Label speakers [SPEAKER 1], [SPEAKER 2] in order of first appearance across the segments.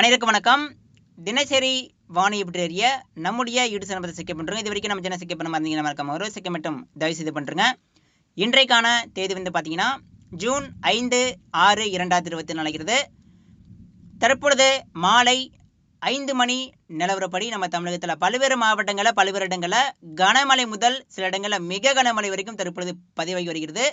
[SPEAKER 1] அனைவருக்கும் வணக்கம். தினசரி வாணி இப்படி அறிய நம்முடைய யூடியூப் சேனல் சிக்க பண்ணுறோம் இது வரைக்கும் நம்ம சேனல் சிக்க பண்ண மறந்தீங்கன்னா மறக்காம ஒரு சிக்க மட்டும் தயவு செய்து பண்ணுறேங்க இன்றைக்கான தேதி வந்து பார்த்தீங்கன்னா ஜூன் ஐந்து ஆறு இரண்டாயிரத்தி இருபத்தி நாலுகிறது தற்பொழுது மாலை ஐந்து மணி நிலவரப்படி நம்ம தமிழகத்தில் பல்வேறு மாவட்டங்களில் பல்வேறு இடங்களில் கனமழை முதல் சில இடங்களில் மிக கனமழை வரைக்கும் தற்பொழுது பதிவாகி வருகிறது.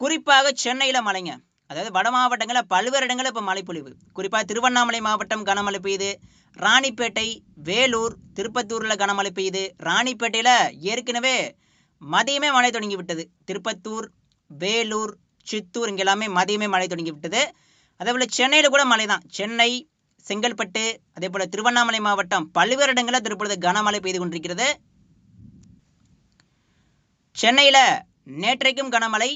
[SPEAKER 1] குறிப்பாக சென்னையில் மழைங்க. அதாவது வட மாவட்டங்களில் பல்வேறு இடங்களில் இப்போ மழை பொழிவு. குறிப்பாக திருவண்ணாமலை மாவட்டம் கனமழை பெய்யுது. ராணிப்பேட்டை வேலூர் திருப்பத்தூரில் கனமழை பெய்யுது. ராணிப்பேட்டையில் ஏற்கனவே மதியமே மழை தொடங்கி விட்டது. திருப்பத்தூர் வேலூர் சித்தூர் இங்கே எல்லாமே மதியமே மழை தொடங்கி விட்டது. அதே போல் சென்னையில் கூட மழை தான் சென்னை செங்கல்பட்டு அதே போல் திருவண்ணாமலை மாவட்டம் பல்வேறு இடங்களில் தற்பொழுது கனமழை பெய்து கொண்டிருக்கிறது. சென்னையில் நேற்றைக்கும் கனமழை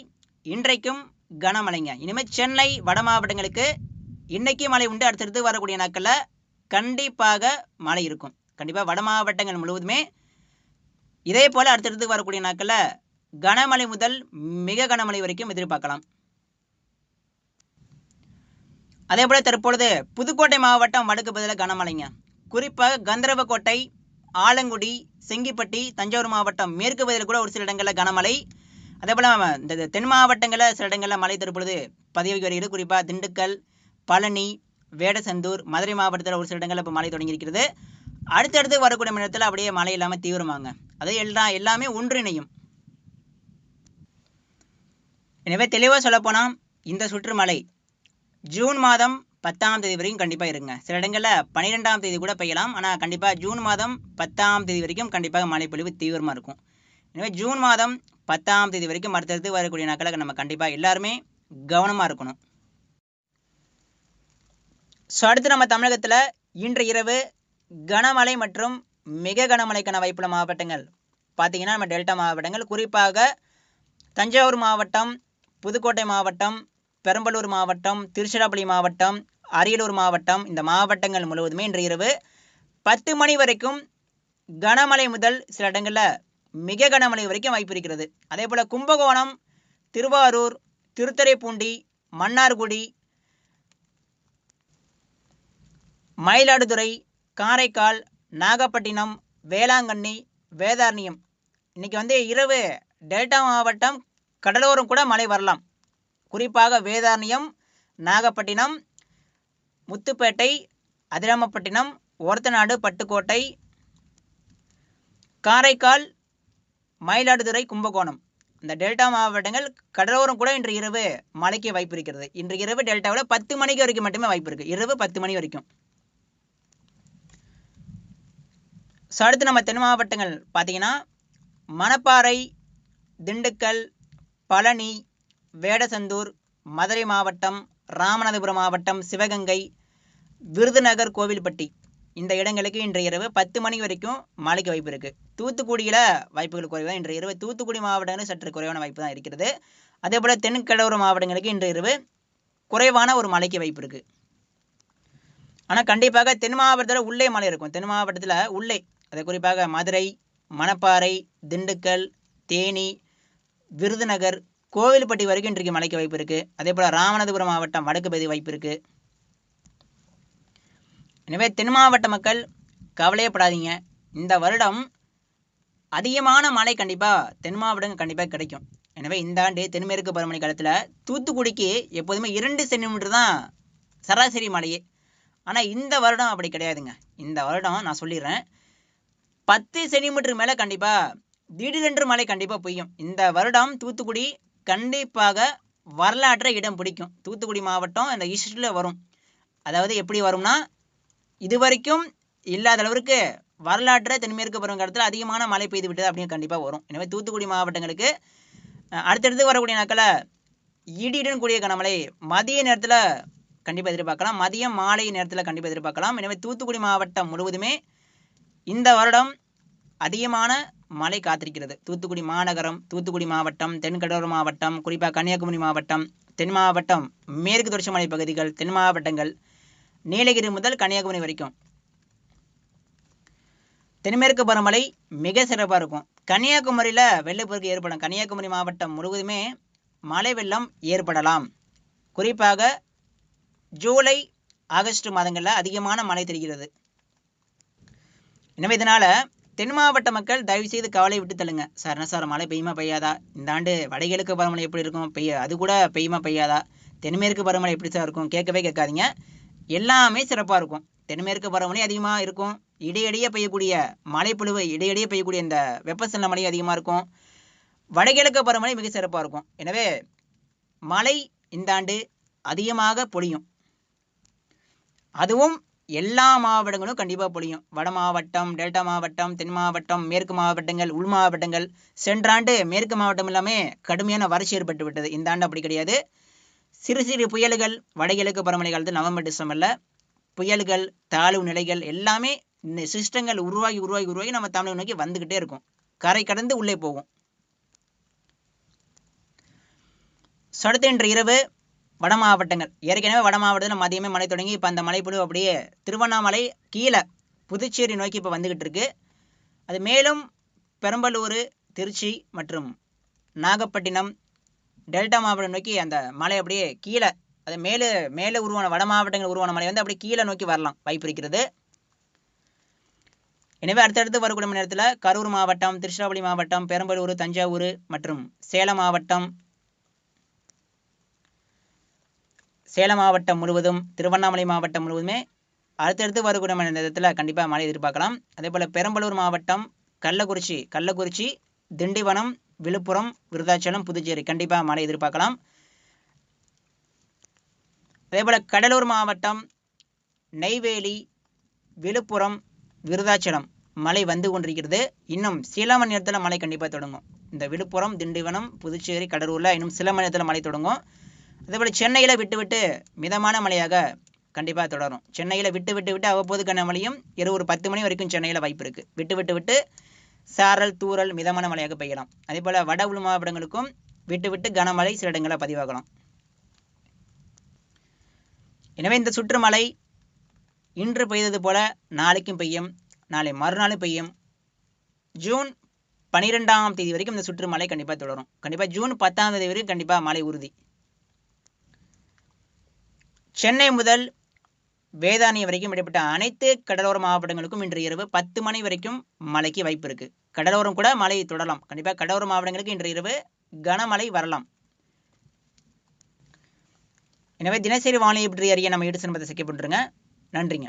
[SPEAKER 1] இன்றைக்கும் கனமழைங்க. இனிமேல் சென்னை வட மாவட்டங்களுக்கு இன்னைக்கு மழை உண்டு. அடுத்தடுத்து வரக்கூடிய நாட்களில் கண்டிப்பாக மழை இருக்கும். கண்டிப்பாக வட மாவட்டங்கள் முழுவதுமே இதே போல் அடுத்தடுத்து வரக்கூடிய நாட்களில் கனமழை முதல் மிக கனமழை வரைக்கும் எதிர்பார்க்கலாம். அதே போல் தற்பொழுது புதுக்கோட்டை மாவட்டம் வடக்கு பகுதியில் கனமழைங்க. குறிப்பாக கந்தரவக்கோட்டை ஆலங்குடி செங்கிப்பட்டி தஞ்சாவூர் மாவட்டம் மேற்கு பகுதியில் கூட ஒரு சில இடங்களில் கனமழை. அதே போல் இந்த தென் மாவட்டங்களில் சில இடங்களில் மழை தற்பொழுது பதிவாகி வருகிறது. குறிப்பாக திண்டுக்கல் பழனி வேடசந்தூர் மதுரை மாவட்டத்தில் ஒரு சில இடங்களில் இப்போ மழை தொடங்கியிருக்கிறது. அடுத்தடுத்து வரக்கூடிய நேரத்தில் அப்படியே மழை இல்லாமல் தீவிரமாங்க. அது எல்லாம் எல்லாமே ஒன்றிணையும். எனவே தெளிவாக சொல்லப்போனால் இந்த சுற்றுமழை ஜூன் மாதம் பத்தாம் தேதி வரைக்கும் கண்டிப்பாக இருங்க. சில இடங்களில் பன்னிரெண்டாம் தேதி கூட பெய்யலாம். ஆனால் கண்டிப்பாக ஜூன் மாதம் பத்தாம் தேதி வரைக்கும் கண்டிப்பாக மழை பொழிவு தீவிரமாக இருக்கும். எனவே ஜூன் மாதம் பத்தாம் தேதி வரைக்கும் அடுத்தடுத்து வரக்கூடிய நாட்களுக்கு நம்ம கண்டிப்பாக எல்லாருமே கவனமாக இருக்கணும். ஸோ அடுத்து நம்ம தமிழகத்தில் இன்று இரவு கனமழை மற்றும் மிக கனமழைக்கான வாய்ப்புள்ள மாவட்டங்கள். பார்த்தீங்கன்னா நம்ம டெல்டா மாவட்டங்கள். குறிப்பாக தஞ்சாவூர் மாவட்டம் புதுக்கோட்டை மாவட்டம் பெரம்பலூர் மாவட்டம் திருச்சிராப்பள்ளி மாவட்டம் அரியலூர் மாவட்டம் இந்த மாவட்டங்கள் முழுவதுமே இன்று இரவு பத்து மணி வரைக்கும் கனமழை முதல் சில இடங்களில் மிக கனமழை வரைக்கும் வாய்ப்பு இருக்கிறது. அதே போல் கும்பகோணம் திருவாரூர் திருத்துறைப்பூண்டி மன்னார்குடி மயிலாடுதுறை காரைக்கால் நாகப்பட்டினம் வேளாங்கண்ணி வேதாரண்யம். இன்னைக்கு வந்து இரவு டெல்டா மாவட்டம் கடலோரம் கூட மழை வரலாம். குறிப்பாக வேதாரண்யம் நாகப்பட்டினம் முத்துப்பேட்டை அதிராமப்பட்டினம் ஒரத்தநாடு பட்டுக்கோட்டை காரைக்கால் மயிலாடுதுறை கும்பகோணம். இந்த டெல்டா மாவட்டங்கள் கடலோரம் கூட இன்று இரவு மழைக்கு வாய்ப்பு இருக்கிறது. இன்று இரவு டெல்டாவில் பத்து மணிக்கு வரைக்கும் மட்டுமே வாய்ப்பு இருக்குது இரவு பத்து மணி வரைக்கும். ஸோ அடுத்து நம்ம தென் மாவட்டங்கள் பார்த்தீங்கன்னா மணப்பாறை திண்டுக்கல் பழனி வேடசந்தூர் மதுரை மாவட்டம் ராமநாதபுரம் மாவட்டம் சிவகங்கை விருதுநகர் கோவில்பட்டி. இந்த இடங்களுக்கு இன்று இரவு பத்து மணி வரைக்கும் மழைக்கு வாய்ப்பு இருக்குது தூத்துக்குடியில் வாய்ப்புகள் குறைவு. இன்று இரவு தூத்துக்குடி மாவட்டங்களில் சற்று குறைவான வாய்ப்பு தான் இருக்கிறது. அதே போல் தென்கடலோர மாவட்டங்களுக்கு இன்று இரவு குறைவான ஒரு மழைக்கு வாய்ப்பு இருக்குது ஆனால் கண்டிப்பாக தென் மாவட்டத்தில் உள்ளே மழை இருக்கும். தென் மாவட்டத்தில் உள்ளே அதை குறிப்பாக மதுரை மணப்பாறை திண்டுக்கல் தேனி விருதுநகர் கோவில்பட்டி வரைக்கும் இன்றைக்கு மழைக்கு வாய்ப்பு இருக்குது அதே போல் ராமநாதபுரம் மாவட்டம் வடக்கு பகுதி வாய்ப்பு இருக்குது எனவே தென் மாவட்ட மக்கள் கவலையப்படாதீங்க. இந்த வருடம் அதிகமான மழை கண்டிப்பாக தென் மாவட்டங்கள் கண்டிப்பாக கிடைக்கும். எனவே இந்த ஆண்டு தென்மேற்கு பருவமழை காலத்தில் தூத்துக்குடிக்கு எப்போதுமே இரண்டு சென்டிமீட்டர் தான் சராசரி மழையே. ஆனால் இந்த வருடம் அப்படி கிடையாதுங்க. இந்த வருடம் நான் சொல்லிடுறேன். பத்து சென்டிமீட்டர் மேலே கண்டிப்பாக திடீரென்று மழை கண்டிப்பாக பெய்யும். இந்த வருடம் தூத்துக்குடி கண்டிப்பாக வரலாற்றை இடம் பிடிக்கும். தூத்துக்குடி மாவட்டம் இந்த ஹிஸ்டரியில் வரும். அதாவது எப்படி வரும்னா இது வரைக்கும் இல்லாத அளவிற்கு வரலாற்றை தென்மேற்கு பருவங்காலத்தில் அதிகமான மழை பெய்து விட்டது அப்படின்னு கண்டிப்பாக வரும். எனவே தூத்துக்குடி மாவட்டங்களுக்கு அடுத்தடுத்து வரக்கூடிய நாட்களில் இடியுடன் கூடிய கனமழை மதிய நேரத்தில் கண்டிப்பாக எதிர்பார்க்கலாம். மதியம் மாலை நேரத்தில் கண்டிப்பாக எதிர்பார்க்கலாம். எனவே தூத்துக்குடி மாவட்டம் முழுவதுமே இந்த வருடம் அதிகமான மழை காத்திருக்கிறது. தூத்துக்குடி மாநகரம் தூத்துக்குடி மாவட்டம் தென்கடலூர் மாவட்டம் குறிப்பாக கன்னியாகுமரி மாவட்டம் தென் மாவட்டம் மேற்கு தொடர்ச்சி மலை பகுதிகள் தென் மாவட்டங்கள் நீலகிரி முதல் கன்னியாகுமரி வரைக்கும். தென்மேற்கு பருவமழை மிக சிறப்பாக இருக்கும். கன்னியாகுமரியில் வெள்ளப்பெருக்கு ஏற்படும். கன்னியாகுமரி மாவட்டம் முழுவதுமே மழை வெள்ளம் ஏற்படலாம். குறிப்பாக ஜூலை ஆகஸ்ட் மாதங்களில் அதிகமான மழை தெரிகிறது. எனவே இதனால தென் மாவட்ட மக்கள் தயவு செய்து கவலை விட்டு தள்ளுங்க. சார் என்ன சார் மழை பெய்யுமா பெய்யாதா? இந்த ஆண்டு வடகிழக்கு பருவமழை எப்படி இருக்கும்? பெய்ய அது கூட பெய்யுமா பெய்யாதா? தென்மேற்கு பருவமழை எப்படி சார் இருக்கும்? கேட்கவே கேட்காதீங்க. எல்லாமே சிறப்பாக இருக்கும். தென்மேற்கு பருவமழை அதிகமாக இருக்கும். இடையிடையே பெய்யக்கூடிய மழைப்பொழிவு இடையிடையே பெய்யக்கூடிய இந்த வெப்பசலன மழை அதிகமாக இருக்கும். வடகிழக்கு பருவமழை மிக சிறப்பாக இருக்கும். எனவே மழை இந்த ஆண்டு அதிகமாக பொழியும். அதுவும் எல்லா மாவட்டங்களும் கண்டிப்பாக பொழியும். வட மாவட்டம் டெல்டா மாவட்டம் தென் மாவட்டம் மேற்கு மாவட்டங்கள் உள் மாவட்டங்கள். சென்ற ஆண்டு மேற்கு மாவட்டம் எல்லாமே கடுமையான வறட்சி ஏற்பட்டு விட்டது இந்த ஆண்டு அப்படி கிடையாது. சிறு சிறு புயல்கள் வடகிழக்கு பருவமழை காலத்தில் நவம்பர் டிசம்பரில் புயல்கள் தாழ்வு நிலைகள் எல்லாமே இந்த சிஸ்டங்கள் உருவாகி உருவாகி உருவாகி நம்ம தமிழகம் நோக்கி வந்துக்கிட்டே இருக்கும். கரை கடந்து உள்ளே போகும். அடுத்து இன்று இரவு வட மாவட்டங்கள் ஏற்கனவே வட மாவட்டத்தில் மதியமே மழை தொடங்கி இப்போ அந்த மழைப்பொழிவு அப்படியே திருவண்ணாமலை கீழே புதுச்சேரி நோக்கி இப்போ வந்துக்கிட்டு இருக்கு. அது மேலும் பெரம்பலூர் திருச்சி மற்றும் நாகப்பட்டினம் டெல்டா மாவட்டம் நோக்கி அந்த மலை அப்படியே கீழே அது மேலே மேலே உருவான வட மாவட்டங்கள் உருவான மலை வந்து அப்படியே கீழே நோக்கி வரலாம் வாய்ப்பு இருக்கிறது. எனவே அடுத்தடுத்து வரக்கூடிய நேரத்தில் கரூர் மாவட்டம் திருச்சிராப்பள்ளி மாவட்டம் பெரம்பலூர் தஞ்சாவூர் மற்றும் சேலம் மாவட்டம் சேலம் மாவட்டம் முழுவதும் திருவண்ணாமலை மாவட்டம் முழுவதுமே அடுத்தடுத்து வரக்கூடிய நேரத்தில் கண்டிப்பாக மழை எதிர்பார்க்கலாம். அதே போல் பெரம்பலூர் மாவட்டம் கள்ளக்குறிச்சி கள்ளக்குறிச்சி திண்டிவனம் விழுப்புரம் விருதாச்சலம் புதுச்சேரி. கண்டிப்பாக மழை எதிர்பார்க்கலாம். அதே போல் கடலூர் மாவட்டம் நெய்வேலி விழுப்புரம் விருதாச்சலம் மழை வந்து கொண்டிருக்கிறது. இன்னும் சில மணி நேரத்தில் மழை கண்டிப்பாக தொடங்கும். இந்த விழுப்புரம் திண்டிவனம் புதுச்சேரி கடலூரில் இன்னும் சில மணி நேரத்தில் மழை தொடங்கும். அதேபோல் சென்னையில் விட்டு விட்டு மிதமான மழையாக கண்டிப்பாக தொடரும். சென்னையில் விட்டு விட்டு விட்டு அவ்வப்போது கனமழையும் இரவு ஒரு பத்து மணி வரைக்கும் சென்னையில் வாய்ப்பு இருக்குது விட்டு விட்டு விட்டு சாரல் தூறல் மிதமான மழையாக பெய்யலாம். அதே போல் வட உள் மாவட்டங்களுக்கும் விட்டு விட்டு கனமழை சில இடங்களில் பதிவாகலாம். எனவே இந்த சுற்றுமழை இன்று பெய்தது போல நாளைக்கும் பெய்யும் நாளை மறுநாளும் பெய்யும். ஜூன் பனிரெண்டாம் தேதி வரைக்கும் இந்த சுற்றுமழை கண்டிப்பாக தொடரும். கண்டிப்பாக ஜூன் பத்தாம் தேதி வரைக்கும் கண்டிப்பாக மழை உறுதி. சென்னை முதல் வேதானி வரைக்கும் இடைப்பட்ட அனைத்து கடலோர மாவட்டங்களுக்கும் இன்று இரவு பத்து மணி வரைக்கும் மழைக்கு வாய்ப்பு இருக்கு. கடலோரம் கூட மழை தொடரலாம் கண்டிப்பாக கடலோர மாவட்டங்களுக்கு இன்று இரவு கனமழை வரலாம். எனவே தினசரி வானிலை பற்றி அறிய நம்ம ஈடு சின்பத்தை செக்க பண்ணுறங்க நன்றிங்க.